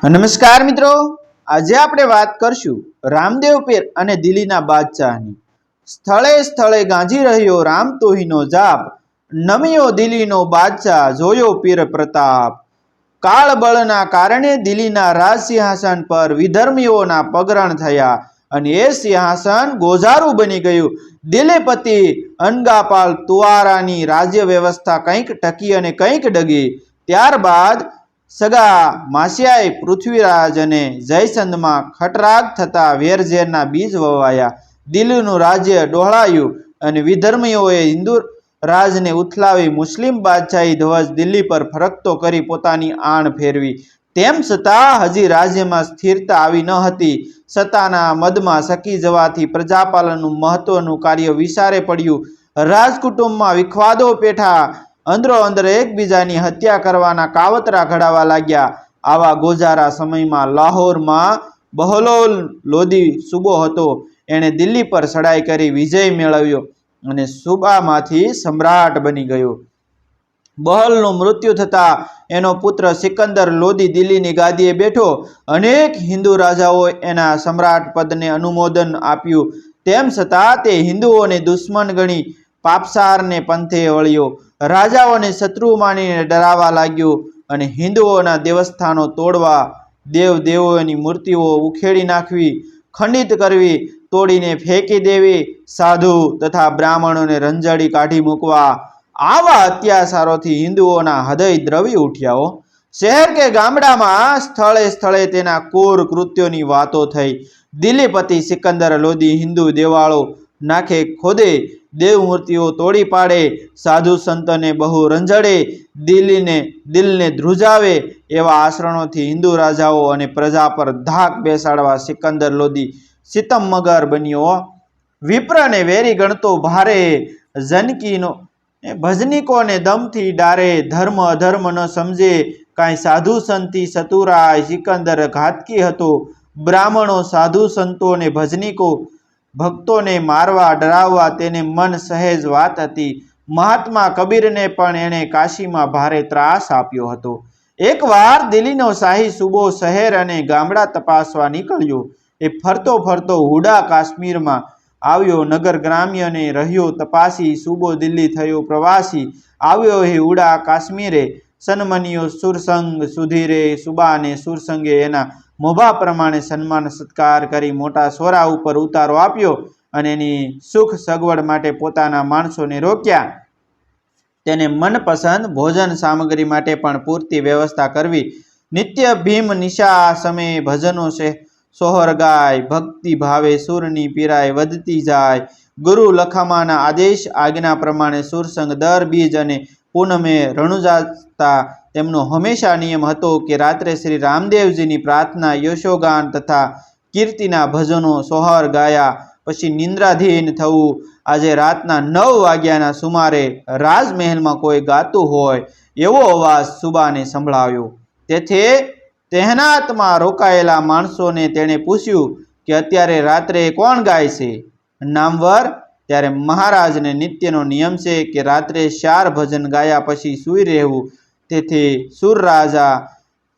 નમસ્કાર મિત્રો. આજે આપણે વાત કરશું રામદેવ પીર અને દિલ્હીના બાદશાહની. સ્થળે સ્થળે ગાંજી રહ્યો રામ તોહીનો જાપ. નમ્યો દિલ્હીનો બાદશાહ, જોયો પીર પ્રતાપ. કાળબળના કારણે દિલ્હીના રાજ સિંહાસન પર વિધર્મીઓના પગરણ થયા અને એ સિંહાસન ગોઝારું બની ગયું. દિલ્હીપતિ અનગાપાલ તુવારાની રાજ્ય વ્યવસ્થા કંઈક ટકી અને કંઈક ડગી. ત્યારબાદ સગા, માસિયાએ પૃથ્વીરાજ અને જયસંદમાં ખટરાગ થતા વેરઝેરના બીજ વવાયા. દિલ્હીનું રાજ્ય ડહોળાયું અને વિધર્મીઓએ હિન્દુ રાજને ઉથલાવી મુસ્લિમ બાદશાહી ધ્વજ દિલ્હી પર ફરકતો કરી પોતાની આણ ફેરવી. તેમ છતાં હજી રાજ્યમાં સ્થિરતા આવી ન હતી. સત્તાના મદમાં સકી જવાથી પ્રજાપાલનનું મહત્વનું કાર્ય વિસારે પડ્યું. રાજકુટુંબમાં વિખવાદો પેઠા અંદરો અંદર એકબીજાની હત્યા કરવાના કાવતરા ઘડાવા લાગ્યા. આવા ગોજારા સમયમાં લાહોરમાં બહલોલ લોધી સુબો હતો. એણે દિલ્હી પર ચડાઈ કરી વિજય મેળવ્યો અને સુબામાંથી સમ્રાટ બની ગયો. બહલનું મૃત્યુ થતાં એનો પુત્ર સિકંદર લોધી દિલ્હીની ગાદીએ બેઠો. અનેક હિન્દુ રાજાઓ એના સમ્રાટ પદને અનુમોદન આપ્યું. તેમ છતાં તે હિન્દુઓને દુશ્મન ગણી પાપસારને પંથે વળ્યો રાજાઓને શત્રુ માનીને ડરાવા લાગ્યો અને હિન્દુઓના દેવસ્થાનો તોડવા દેવ દેવોની મૂર્તિઓ ઉખેડી નાખવી, ખંડિત કરવી, તોડીને ફેંકી દેવી, સાધુ તથા બ્રાહ્મણોને રંજાડી કાઢી મૂકવા. આવા અત્યાચારોથી હિન્દુઓના હૃદય દ્રવી ઉઠ્યાઓ શહેર કે ગામડામાં સ્થળે સ્થળે તેના કોર કૃત્યોની વાતો થઈ. દિલ્હીપતિ સિકંદર લોધી હિન્દુ દેવાળો નાખે, ખોદે, દેવમૂર્તિઓ તોડી પાડે, સાધુ સંતને બહુ રંજડે, દિલ્હીને, દિલને ધ્રુજાવે એવા આશરણોથી હિન્દુ રાજાઓ અને પ્રજા પર ધાક બેસાડવા સિકંદર લોધી સિતમગર બન્યો. વિપ્રને વેરી ગણતો ભારે, જનકીનો ભજનીકોને દમથી ડારે, ધર્મ અધર્મ ન સમજે, કાંઈ સાધુ સંતી સતુરાય સિકંદર ઘાતકી હતો. બ્રાહ્મણો સાધુ સંતો અને ભજનીકો ભક્તોને મારવા, ડરાવવા તેને મન સહેજ વાત હતી. મહાત્મા કબીરને પણ એણે કાશીમાં ભારે ત્રાસ આપ્યો હતો. એકવાર દિલ્હીનો શાહી સુબો શહેર અને ગામડા તપાસવા નીકળ્યો. એ ફરતો ફરતો હુડા કાશ્મીરમાં આવ્યો. નગર ગ્રામ્યને રહ્યો તપાસી. સુબો દિલ્હી થયો પ્રવાસી. આવ્યો હે હુડા કાશ્મીરે. સન્મનિયો સુરસંગ સુધીરે. સુબાને સુરસંગે એના મોભા પ્રમાણે સન્માન સત્કાર કરી મોટા સોરા ઉપર ઉતારો આપ્યો અને એની સુખ સગવડ માટે પોતાના માણસોને રોક્યા. તેને મનપસંદ ભોજન સામગ્રી માટે પણ પૂરતી વ્યવસ્થા કરવી. નિત્ય ભીમ નિશા સમયે ભજનો છે સોહર ગાય, ભક્તિ ભાવે સુરની પીરાય વધતી જાય. ગુરુ લખામાના આદેશ, આજ્ઞા પ્રમાણે સુરસંગ દર, બીજ અને પૂનમે રણુજાતા તેમનો હંમેશા નિયમ હતો કે રાત્રે શ્રી રામદેવજીની પ્રાર્થના, યશોગાન તથા કીર્તિના ભજનો સોહર ગાયા પછી નિંદ્રાધીન થવું. આજે રાતના નવ વાગ્યાના સુમારે રાજમહેલમાં કોઈ ગાતું હોય એવો અવાજ સુબાને સંભળાવ્યો તેથી તહેનાતમાં રોકાયેલા માણસોને તેણે પૂછ્યું કે અત્યારે રાત્રે કોણ ગાય છે? નામવર ત્યારે મહારાજને નિત્યનો નિયમ છે કે રાત્રે ચાર ભજન ગાયા પછી સૂઈ રહેવું. તેથી સુર રાજા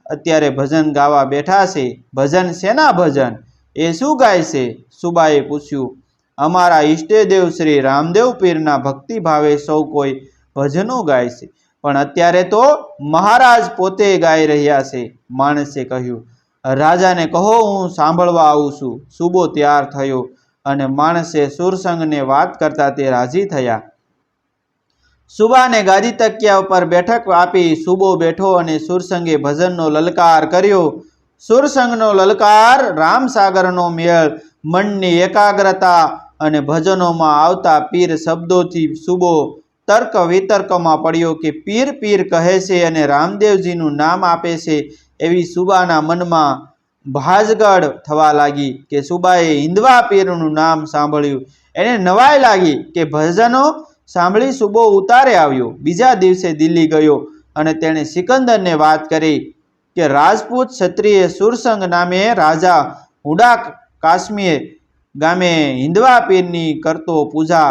અત્યારે ભજન ગાવા બેઠા છે. ભજન શેના ભજન? એ શું ગાય છે? સુબાએ પૂછ્યું. અમારા ઈષ્ટદેવ શ્રી રામદેવ પીરના ભક્તિ ભાવે સૌ કોઈ ભજનો ગાય છે. પણ અત્યારે તો મહારાજ પોતે ગાઈ રહ્યા છે, માણસે કહ્યું. રાજાને કહો હું સાંભળવા આવું છું. સુબો તૈયાર થયો. અને માણસે સુરસંગને વાત કરતા તે રાજી થયા. સુબાને ગાદી તકિયા ઉપર બેઠક આપી સુબો બેઠો અને સુરસંગે ભજનનો લલકાર કર્યો. સુરસંગનો લલકાર રામસાગરનો મેળ, મનની એકાગ્રતા અને ભજનોમાં આવતા પીર શબ્દોથી સુબો તર્ક વિતર્કમાં પડ્યો કે પીર પીર કહે છે અને રામદેવજીનું નામ આપે છે એવી સુબાના મનમાં ભાજગડ થવા લાગી કે સુબાએ હિન્દવા પીરનું નામ સાંભળ્યું. એને નવાઈ લાગી કે ભજનો સાંભળી સુબો ઉતારે આવ્યો. બીજા દિવસે દિલ્હી ગયો અને તેણે સિકંદરને વાત કરી કે રાજપૂત ક્ષત્રિય સુરસંગ નામે રાજા હુડા કાશ્મીર ગામે હિન્દવા પીરની કરતો પૂજા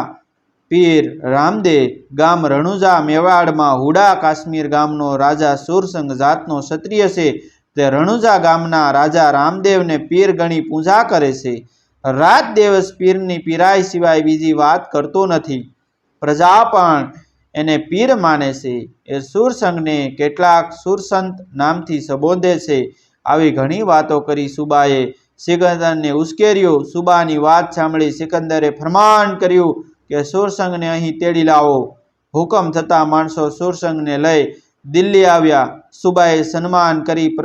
પીર રામદે ગામ રણુજા મેવાડમાં હુડા કાશ્મીર ગામનો રાજા સુરસંગ જાતનો ક્ષત્રિય છે. તે રણુજા ગામના રાજા રામદેવને પીર ગણી પૂજા કરે છે. રાત દિવસ પીરની પીરાય સિવાય બીજી વાત કરતો નથી. પ્રજા પણ એને પીર માને છે. એ સુરસંગને કેટલાક સુરસંત નામથી સંબોધે છે. આવી ઘણી વાતો કરી સુબાએ સિકંદરને ઉશ્કેર્યો. સુબાની વાત સાંભળી સિકંદરે ફરમાન કર્યું કે, સુરસંગને અહીં તેડી લાવો. હુકમ થતાં માણસો સુરસંગને લઈ દિલ્હી આવ્યા. સુબાએ સન્માન કરી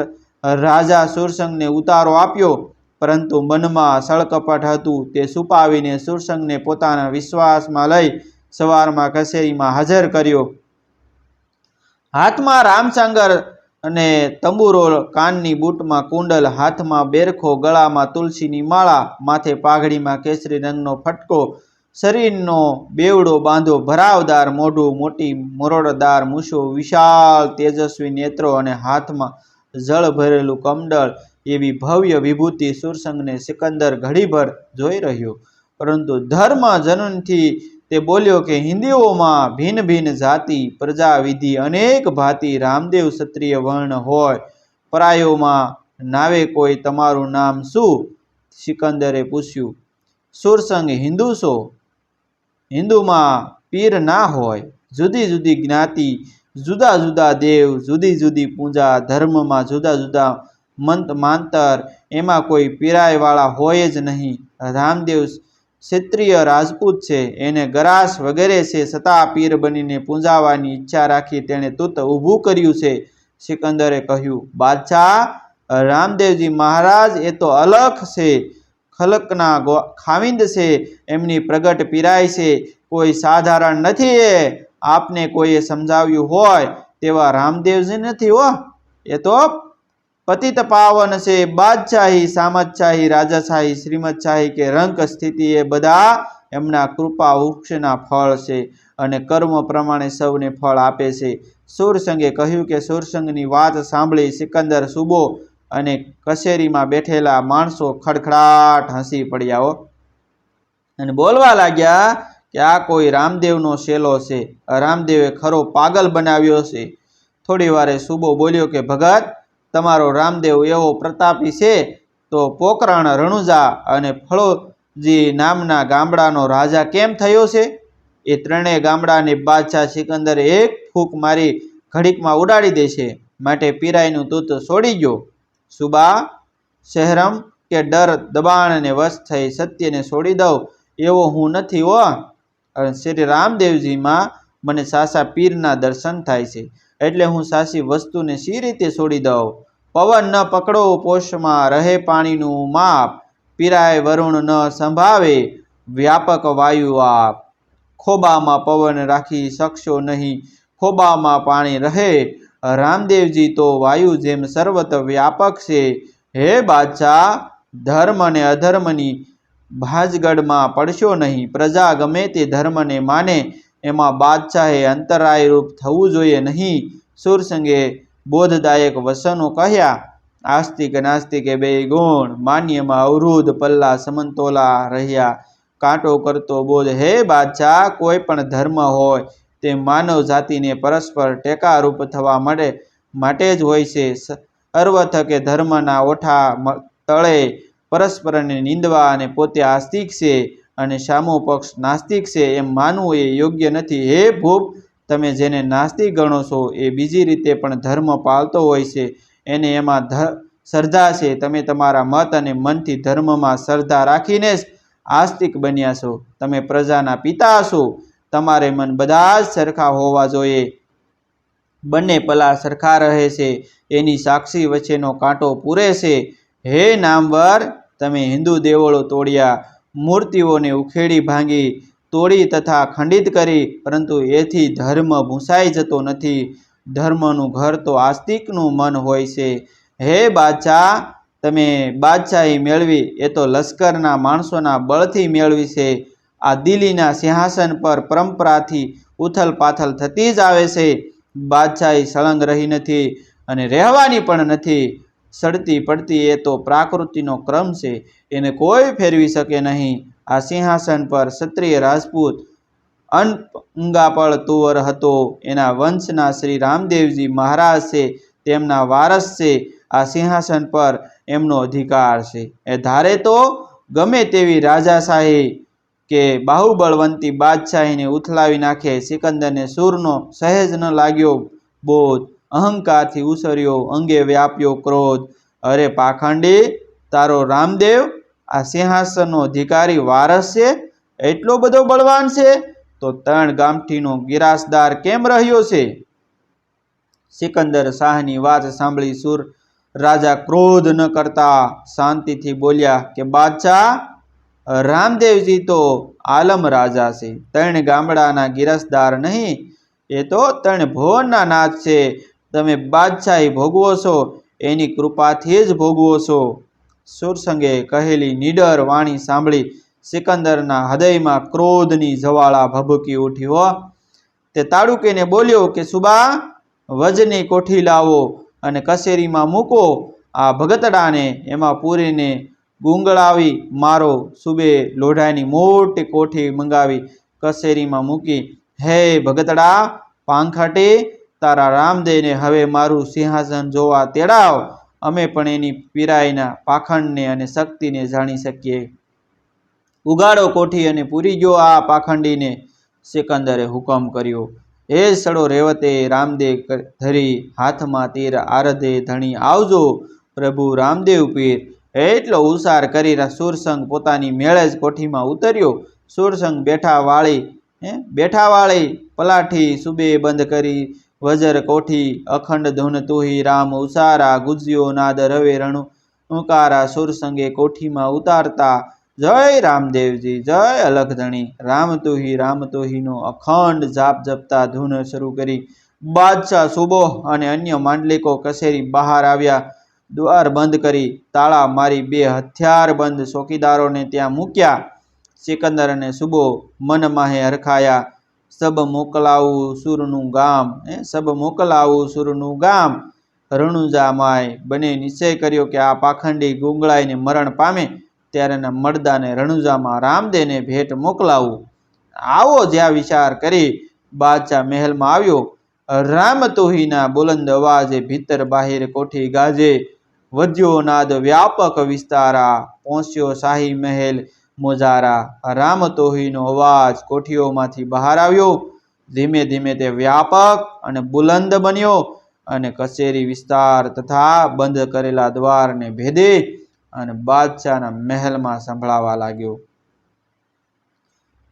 રાજા સુરસંગને ઉતારો આપ્યો, પરંતુ મનમાં સળકપટ હતું. તે છુપાવીને સુરસંગને પોતાના વિશ્વાસમાં લઈ સવારમાં કસેરીમાં હાજર કર્યો. હાથમાં રામસાંગર અને તંબુરો કાનની બૂટમાં કુંડલ, હાથમાં બેરખો, ગળામાં તુલસીની માળા, માથે પાઘડીમાં કેસરી રંગનો ફટકો, શરીરનો બેવડો બાંધો, ભરાવદાર મોઢું, મોટી મરોડદાર મૂછો, વિશાળ તેજસ્વી નેત્રો અને હાથમાં જળ ભરેલું કમંડળ એવી ભવ્ય વિભૂતિ સુરસંગને સિકંદર ઘડીભર જોઈ રહ્યો. પરંતુ ધર્મ જનનથી તે બોલ્યો કે, હિન્દીઓમાં ભિન્ન ભિન્ન જાતિ, પ્રજાવિધિ અનેક ભાતિ રામદેવ ક્ષત્રિય વર્ણ હોય. પરાયોમાં નાવે કોઈ તમારું નામ શું? સિકંદરે પૂછ્યું. સુરસંગ હિન્દુ છો? હિન્દુમાં પીર ના હોય. જુદી જુદી જ્ઞાતિ જુદા જુદા દેવ, જુદી જુદી પૂજા ધર્મમાં જુદા જુદા મંત માંતર, એમાં કોઈ પીરાયવાળા હોય જ નહીં. રામદેવ ક્ષત્રિય રાજપૂત છે, એને ગરાસ વગેરે છે છતાં પીર બનીને પૂજાવાની ઈચ્છા રાખી તેણે તુત ઊભું કર્યું છે. સિકંદરે કહ્યું, બાદશાહ, રામદેવજી મહારાજ, એ તો અલખ છે, ખલકના ખાવિંદ છે, એમની પ્રગટ પીરાય છે, કોઈ સાધારણ નથી એ. આપને કોઈએ સમજાવ્યું હોય તેવા રામદેવજી નથી હો. એ તો પતિત પાવન છે, બાદશાહી, સામતશાહી, રાજાશાહી, શ્રીમતશાહી કે રંક સ્થિતિ એ બધા એમના કૃપા વૃક્ષના ફળ છે અને કર્મ પ્રમાણે સૌને ફળ આપે છે. સુરસંગે કહ્યું કે સુરસંગની વાત સાંભળી સિકંદર સુબો અને કચેરીમાં બેઠેલા માણસો ખડખડાટ હસી પડ્યા હો. અને બોલવા લાગ્યા કે આ કોઈ રામદેવનો શેલો છે? રામદેવે ખરો પાગલ બનાવ્યો છે. થોડી વારે સુબો બોલ્યો કે, ભગત, તમારો રામદેવ એવો પ્રતાપી છે? તો પોકરાણ રણુજા અને ફળોજી નામના ગામડાનો રાજા કેમ થયો છે? એ ત્રણેય ગામડાને બાદશાહ સિકંદર એક ફૂંક મારી ઘડીકમાં ઉડાડી દેશે માટે પીરાઈનું તૂત છોડી ગયો. સુબા, શહેરમ કે ડર દબાણને વશ થઈ સત્યને છોડી દઉં, એવો હું નથી હો. શ્રી રામદેવજીમાં મને સાસા પીરના દર્શન થાય છે. એટલે હું સાસી વસ્તુને સી રીતે છોડી દઉં? પવન ન પકડો, પોષમાં રહે પાણીનું માપ. પીરાય વરુણ ન સંભાવે, વ્યાપક વાયુ આપ. ખોબામાં પવન રાખી શકશો નહીં, ખોબામાં પાણી રહે. રામદેવજી તો વાયુ જેમ સર્વત વ્યાપક છે. હે બાદશાહ, ધર્મ અને અધર્મની ભાજગઢમાં પડશો નહીં. પ્રજા ગમે તે ધર્મને માને, એમાં બાદશાહે અંતરાયરૂપ થવું જોઈએ નહીં. સુરસંગે બોધદાયક વસનો કહ્યા, આસ્તિક નાસ્તિકે બે ગુણ, માન્યમાં અવરુદ્ધ પલ્લા સમંતોલા રહ્યા. કાંટો કરતો બોધ, હે બાદશાહ, કોઈ પણ ધર્મ હોય, તે માનવ જાતિને પરસ્પર ટેકારૂપ થવા માટે માટે જ હોય છે. સ- કે ધર્મના ઓઠા તળે પરસ્પરને નિંદવા અને પોતે આસ્તિક છે અને સામો પક્ષ નાસ્તિક છે એમ માનવું એ યોગ્ય નથી. હે ભૂપ, તમે જેને નાસ્તિક ગણો છો એ બીજી રીતે પણ ધર્મ પાળતો હોય છે. એને એમાં ધ, શ્રદ્ધા છે. તમે તમારા મત અને મનથી ધર્મમાં શ્રદ્ધા રાખીને જ આસ્તિક બન્યા છો. તમે પ્રજાના પિતા છો. તમારે મન બધા જ સરખા હોવા જોઈએ. બંને પલા સરખા રહે છે. એની સાક્ષી વચ્ચેનો કાંટો પૂરે છે. હે નામવર, તમે હિન્દુ દેવળો તોડ્યા મૂર્તિઓને ઉખેડી ભાંગી, તોડી તથા ખંડિત કરી, પરંતુ એથી ધર્મ ભૂંસાઈ જતો નથી. ધર્મનું ઘર તો આસ્તિકનું મન હોય છે. હે બાદશાહ, તમે બાદશાહી મેળવી, એ તો લશ્કરના માણસોના બળથી મેળવી છે. આ દિલ્હીના સિંહાસન પર પરંપરાથી ઉથલ પાથલ થતી જ આવે છે. બાદશાહી સળંગ રહી નથી અને રહેવાની પણ નથી. સડતી પડતી એ તો પ્રાકૃતિનો ક્રમ છે. એને કોઈ ફેરવી શકે નહીં. આ સિંહાસન પર ક્ષત્રિય રાજપૂત અનપંગાપળ તુવર હતો. એના વંશના શ્રી રામદેવજી મહારાજ છે, તેમના વારસ છે. આ સિંહાસન પર એમનો અધિકાર છે. એ ધારે તો ગમે તેવી રાજાશાહી કે બાહુબળવંતી બાદશાહીને ઉથલાવી નાખે, સિકંદરને સૂરનો સહેજ ન લાગ્યો બોધ. અહંકારથી ઉસર્યો અંગે વ્યાપ્યો ક્રોધ. અરે પાખંડી, તારો રામદેવ, આ સિંહાસનનો અધિકારી વારસ છે? એટલો બધો બળવાન છે? તો ત્રણ ગામઠીનો ગિરાસદાર કેમ રહ્યો છે? સિકંદર શાહની વાત સાંભળી સુર રાજા ક્રોધ ન કરતા શાંતિથી બોલ્યા કે, બાદશાહ, રામદેવજી તો આલમ રાજા છે. ત્રણ ગામડાના ગિરસદાર નહીં, એ તો ત્રણ ભુવનના નાથ છે. તમે બાદશાહી ભોગવો છો, એની કૃપાથી જ ભોગવો છો. સુરસંગે કહેલી નીડર વાણી સાંભળી સિકંદરના હૃદયમાં ક્રોધની જવાળા ભભૂકી ઉઠી હો. તે તાડુકેને બોલ્યો કે, સુબા, વજની કોઠી લાવો અને કસેરીમાં મૂકો. આ ભગતડાને એમાં પૂરીને ગુંગળાવી મારો સુબે લોઢાની મોટી કોઠી મંગાવી કસેરીમાં મૂકી. હે ભગતડા, પાંખાટે તારા રામદેવને હવે મારું સિંહાસન જોવા તેડાવ. અમે પણ એની પીરાઈના પાખંડને અને શક્તિને જાણી શકીએ. ઉગાડો કોઠી અને પૂરી ગયો આ પાખંડીને, સિકંદરે હુકમ કર્યો. હે સડો રેવતે, રામદેવ ધરી હાથમાં તીર આરધે ધણી આવજો. પ્રભુ રામદેવ પીર. એટલો ઉસાર કરી સુરસંગ પોતાની મેળે જ કોઠીમાં ઉતર્યો. સુરસંગ બેઠા વાળી બેઠા વાળી પલાઠી સુબે બંધ કરી વજર કોઠી, અખંડ ધૂન તુહી, રામ ઉસારા, ગુજ્યો નાદ રવે રણુ ઉકારા સુરસંગે કોઠીમાં ઉતારતા, જય રામદેવજી, જય અલખધણી રામ તુહી, રામ તુહીનો અખંડ જાપ જપતા ધૂન શરૂ કરી. બાદશાહ સુબો અને અન્ય માંડલિકો કસેરી બહાર આવ્યા, દ્વાર બંધ કરી, તાળા મારી બે હથિયાર બંધ ચોકીદારોને ત્યાં મૂક્યા. સિકંદર અને સુબો મનમાહે હરખાયા સબ મોકલાવું સુરનું ગામ એ સબ મોકલાવું સુરનું ગામ. રણુજા માય બને નિશ્ચય કર્યો કે આ પાખંડી ગુંગળાઈને મરણ પામે, ત્યારે એના મળદાને રણુજામાં રામદેવને ભેટ મોકલાવું. આવો જ્યાં વિચાર કરી બાદશાહ મહેલમાં આવ્યો. રામ તોહીના બુલંદ અવાજે ભીતર બાહિર કોઠી ગાજે. વધ્યો નાદ વ્યાપક વિસ્તારા, પહોંચ્યો શાહી મહેલ. મોજારા રામ તોહીનો અવાજ કોઠીઓમાંથી બહાર આવ્યો. ધીમે ધીમે તે વ્યાપક અને બુલંદ બન્યો અને કચેરી વિસ્તાર તથા બંધ કરેલા દ્વારને ભેદે અને બાદશાહના મહેલમાં સંભળાવા લાગ્યો.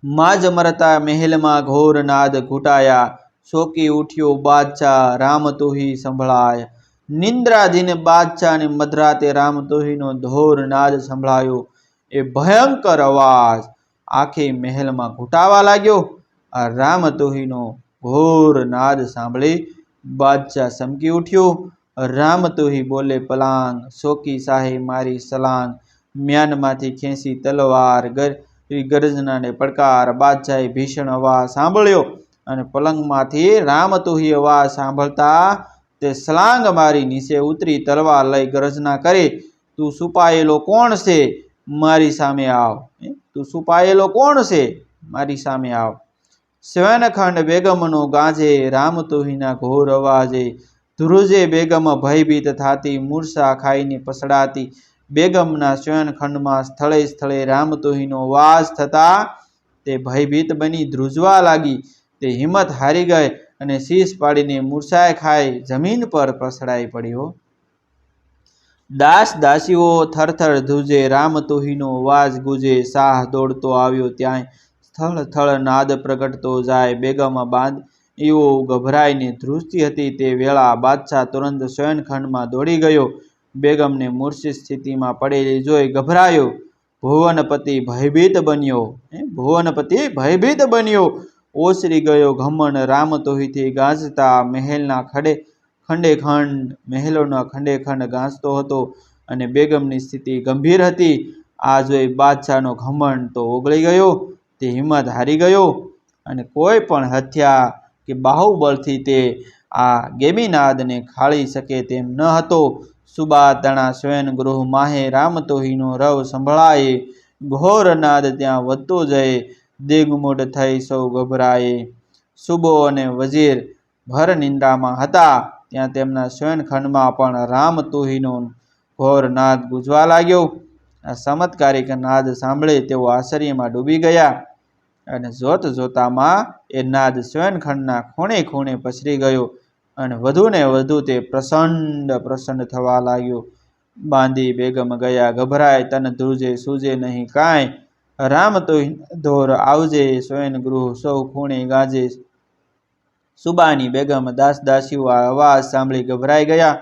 માજ મરતા મહેલમાં ઘોર નાદ ઘૂંટાયા. શોકી ઉઠ્યો બાદશાહ રામતોહી સંભળાય. નિંદ્રાધીન બાદશાહને મધરાતે રામતોહીનો ધોર નાદ સંભળાયો. એ ભયંકર અવાજ આખી મહેલમાં ઘૂંટાવા લાગ્યો. આ રામતુહીનો ઘોર નાદ સાંભળી બાદશાહ સમકી ઉઠ્યો. રામતુહી બોલે, પલાંગ શોકી શાહે મારી સલાંગ. મ્યાનમાંથી ખેંચી તલવાર ગર ગર્જનાને પડકાર. બાદશાહે ભીષણ અવાજ સાંભળ્યો અને પલંગમાંથી રામતુહી અવાજ સાંભળતા તે સલાંગ મારી નીચે ઉતરી તલવાર લઈ ગર્જના કરી, તું સુપાયેલો કોણ છે? મારી સામે આવ. તું સુપાયેલો કોણ છે? મારી સામે આવ. સ્વયનખંડ બેગમનો ગાજે, રામ તોહીના ઘોર અવાજે. ધ્રુજે બેગમ ભયભીત થાતી, મૂર્છા ખાઈને પસડાતી. બેગમના શયનખંડમાં સ્થળે સ્થળે રામ તોહીનો વાસ થતા તે ભયભીત બની ધ્રુજવા લાગી. તે હિંમત હારી ગઈ અને શીશ પાડીને મૂર્છાએ ખાઈ જમીન પર પસડાઈ પડ્યો. દાસ દાસીઓ થરથર ધ્રુજે રામતુહીનો વાજ ગુજે શાહ દોડતો આવ્યો ત્યાંય. સ્થળ થળ નાદ પ્રગટતો જાય, બેગમ બાંધ. એવો ગભરાઈને ધ્રુજતી હતી તે વેળા બાદશાહ તુરંત શયનખંડમાં દોડી ગયો. બેગમને મૂર્છિત સ્થિતિમાં પડેલી જોઈ ગભરાયો. ભુવનપતિ ભયભીત બન્યો. ભુવનપતિ ભયભીત બન્યો. ઓસરી ગયો ઘમણ રામ તોહીથી ગાજતા મહેલના ખડે. ખંડે ખંડ મહેલોના ખંડે ખંડ ગાંસતો હતો અને બેગમની સ્થિતિ ગંભીર હતી. આ જોઈ બાદશાહનો ઘમંડ તો ઓગળી ગયો, તે હિંમત હારી ગયો અને કોઈ પણ હથિયા કે બાહુબળથી તે આ ગેમીનાદને ખાળી શકે તેમ ન હતો. સુબા તણા સ્વયં ગૃહ માહે રામતોહીનો રવ સંભળાય ઘોર નાદ ત્યાં વધતો જાય, દિગમૂઢ થઈ સૌ ગભરાએ સુબો અને વજીર ભર નિંદ્રામાં હતા. ત્યાં તેમના શયનખંડમાં પણ રામ તુહીનો ઘોર નાદ ગુંજવા લાગ્યો. આ ચમત્કારિક નાદ સાંભળે તેઓ આશ્ચર્યમાં ડૂબી ગયા અને જોત જોતામાં એ નાદ શયનખંડના ખૂણે ખૂણે પસરી ગયો અને વધુ ને વધુ તે પ્રસન્ન પ્રસન્ન થવા લાગ્યો. બાંધી બેગમ ગયા, ગભરાય, તન ધ્રુજે, સૂજે નહીં કાંઈ. રામ તો ધોર આવજે શયન ગૃહ સૌ ખૂણે ગાજે. સુબાની બેગમ દાસ દાસીઓ આ અવાજ સાંભળી ગભરાઈ ગયા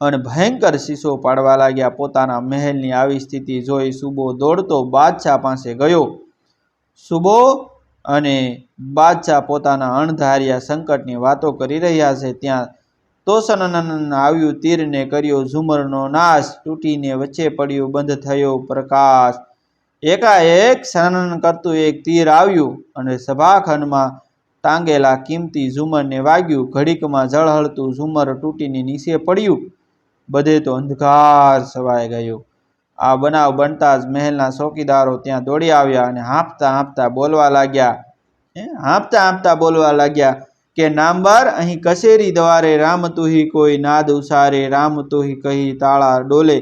અને ભયંકર શીશો પાડવા લાગ્યા. પોતાના મહેલની આવી સ્થિતિ જોઈ સુબો દોડતો બાદશાહ પાસે ગયો. સુબો અને બાદશાહ પોતાના અણધાર્યા સંકટની વાતો કરી રહ્યા છે. ત્યાં તોસનનન આવ્યું, તીરને કર્યો ઝુમરનો નાશ, તૂટીને વચ્ચે પડ્યો બંધ થયો પ્રકાશ. એકાએક સનન કરતું એક તીર આવ્યું અને સભાખંડમાં ટાંગેલા કિંમતી ઝુમરને વાગ્યું. ઘડીકમાં ઝળહળતું ઝુમર તૂટીને નીચે પડ્યું. બધે તો અંધકાર છવાઈ ગયો. આ બનાવ બનતા જ મહેલના ચોકીદારો ત્યાં દોડી આવ્યા અને હાંફતા હાંફતા બોલવા લાગ્યા હાંફતા હાંફતા બોલવા લાગ્યા કે નામવાર, અહીં કચેરી દ્વારે રામ તુહી કોઈ નાદ ઉસારે, રામ તુહી કહી તાળા ડોલે,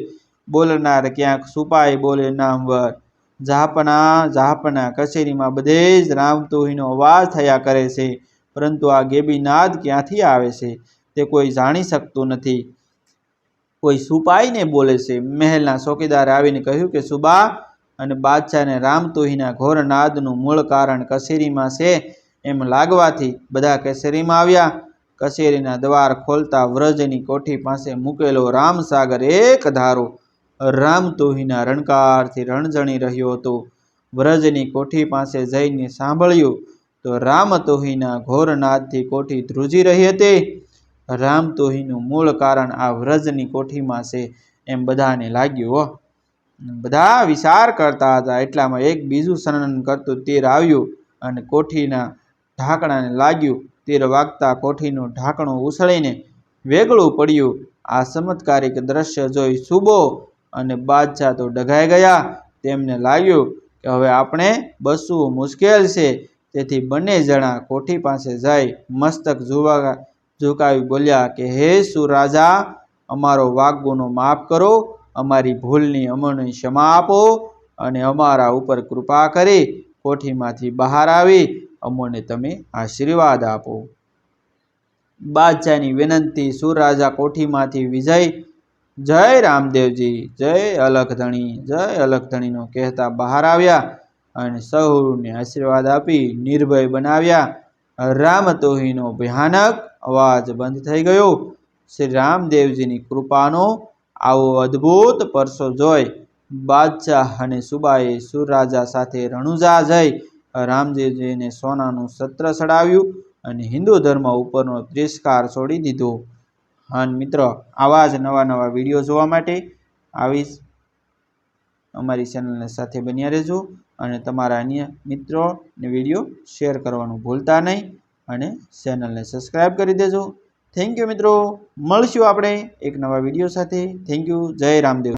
બોલનાર ક્યાંક સુપાય બોલે નામવર. જાપના ઝાપના કચેરીમાં બધે જ રામતોહીનો અવાજ થયા કરે છે, પરંતુ આ ગેબી નાદ ક્યાંથી આવે છે, તે કોઈ જાણી શકતું નથી. કોઈ સુપાઈને બોલે છે, મહેલના ચોકીદારે આવીને કહ્યું કે, સુબા, અને બાદશાહને રામતોહીના ઘોર નાદનું મૂળ કારણ કચેરીમાં છે એમ લાગવાથી બધા કચેરીમાં આવ્યા. કચેરીના દ્વાર ખોલતા વ્રજની કોઠી પાસે મૂકેલો રામસાગર એક ધારો રામતોહીના રણકારથી રણજણી રહ્યો હતો. વ્રજની કોઠી પાસે જઈને સાંભળ્યું તો રામતોહીના ઘોર ઘોરનાદથી કોઠી ધ્રુજી રહી હતી. રામ તોહીનું મૂળ કારણ આ વ્રજની કોઠીમાં છે એમ બધાને લાગ્યું હો બધા વિચાર કરતા હતા, એટલામાં એક બીજું સનન કરતું તીર આવ્યું અને કોઠીના ઢાંકણાને લાગ્યું. તીર વાગતા કોઠીનું ઢાંકણું ઉછળીને વેગળું પડ્યું. આ ચમત્કારિક દ્રશ્ય જોઈ સુબો અને બાદશાહ તો ડઘાઈ ગયા. તેમને લાગ્યું કે હવે આપણે બસવું મુશ્કેલ છે. તેથી બંને જણા કોઠી પાસે જઈ મસ્તક ઝુવા ઝુકાવી બોલ્યા કે, હે સુરાજા, અમારો વાગગુનો માફ કરો. અમારી ભૂલની અમને ક્ષમા આપો અને અમારા ઉપર કૃપા કરી કોઠીમાંથી બહાર આવી અમોને તમે આશીર્વાદ આપો. બાદશાહની વિનંતી સુરરાજા કોઠીમાંથી વિજય જય રામદેવજી, જય અલખધણી, જય અલખધણીનો કહેતા બહાર આવ્યા અને સૌને આશીર્વાદ આપી નિર્ભય બનાવ્યા. રામતોહીનો ભયાનક અવાજ બંધ થઈ ગયો. શ્રી રામદેવજીની કૃપાનો આવો અદ્ભુત પરસો જોઈ બાદશાહ અને સુબાએ સુરરાજા સાથે રણુજા જઈ રામદેવજીને સોનાનું સત્ર ચડાવ્યું અને હિન્દુ ધર્મ ઉપરનો તિરસ્કાર છોડી દીધો. અને મિત્રો, આવા જ નવા નવા વીડિયો જોવા માટે આવી અમારી ચેનલને સાથે બન્યા રહેજો અને તમારા અન્ય મિત્રોને વીડિયો શેર કરવાનું ભૂલતા નહીં અને ચેનલને સબસ્ક્રાઈબ કરી દેજો. થેન્ક યુ મિત્રો. મળશું આપણે એક નવા વીડિયો સાથે. Thank you. જય રામદેવ.